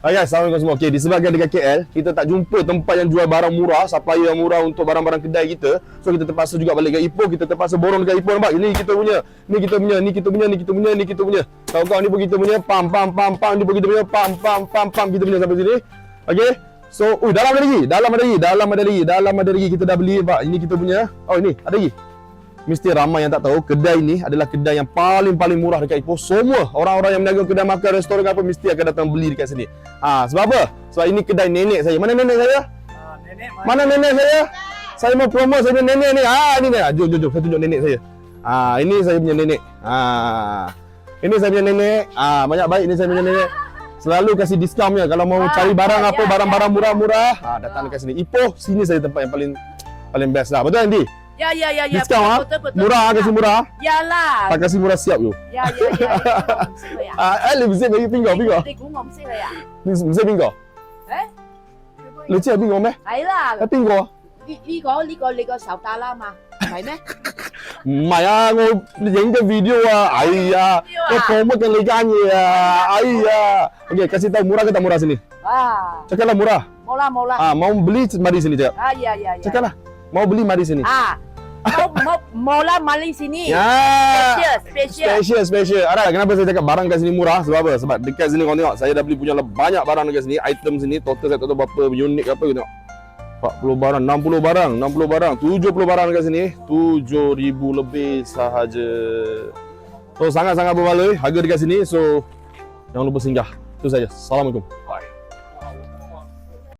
Hai guys, Assalamualaikum semua. Okay, disebabkan dekat KL, kita tak jumpa tempat yang jual barang murah, supplier yang murah untuk barang-barang kedai kita. So kita terpaksa juga balik ke Ipoh, kita terpaksa borong dekat Ipoh nampak. Ini kita punya, ni kita punya, ni kita punya, ni kita punya, ni kita punya. Kawan-kawan ni pun kita punya, pam pam pam pam, ni pun kita punya, pam pam pam pam kita punya sampai sini. Okay. So, oh dalam ada lagi, dalam ada lagi, dalam ada lagi, dalam ada lagi kita dah beli pak. Ini kita punya. Oh ini, ada lagi. Mesti ramai yang tak tahu kedai ni adalah kedai yang paling-paling murah dekat Ipoh. Semua orang-orang yang meniaga kedai makan, restoran apa mesti akan datang beli dekat sini. Ah, sebab apa? Sebab ini kedai nenek saya. Mana nenek saya? Ah, nenek Mana nenek saya? Saya mau promo saya punya nenek ni. Ah, ini ni. Ah, Jom, jom, jom. Saya tunjuk nenek saya. Ah, ini saya punya nenek. Ah. Ini saya punya nenek. Ah, banyak baik ni saya punya nenek. Selalu kasih diskaun ya kalau mau Ah, cari barang ya, apa, ya, barang-barang ya. murah-murah, ah datang dekat sini. Ipoh, sini saya tempat yang paling paling best lah. Betul Andy? Ya ya ya ya. Diskaun ah. betul, betul, betul. Murah ah, kasih murah. Yalah. Tak kasih murah siap you. Ya ya ya. ya. Mesti lah ya. Ah, eh, lebih bagi pinggau, pinggau. 你估我唔识你啊？ Ni mesti pinggau. 诶，你知系边个咩？系啦，系边个啊？呢呢个呢个你个手打啦嘛，系咩？唔系啊，我影嘅 video 啊，哎呀， video 啊我 promote 紧你间嘢啊，哎呀，OK kasih tahu murah ke tak murah sini? Ah, Cakaplah murah.冇啦冇啦。 Ah, mau beli mari sini cakap. Ah ya ya ya. Cakaplah. Mau beli mari sini. Ah, mau mau mau lah mali sini. Ya. Special special. Special, special. Ada kenapa saya cakap barang kat sini murah? Sebab apa? Sebab dekat sini kau tengok, saya dah beli punya banyak barang dekat sini, item sini, total saya tak tahu berapa unit apa kau tengok. 40 barang, 60 barang, 60 barang, 70 barang dekat sini, 7000 lebih sahaja. So sangat-sangat berbaloi harga dekat sini. So jangan lupa singgah. Itu saja. Assalamualaikum.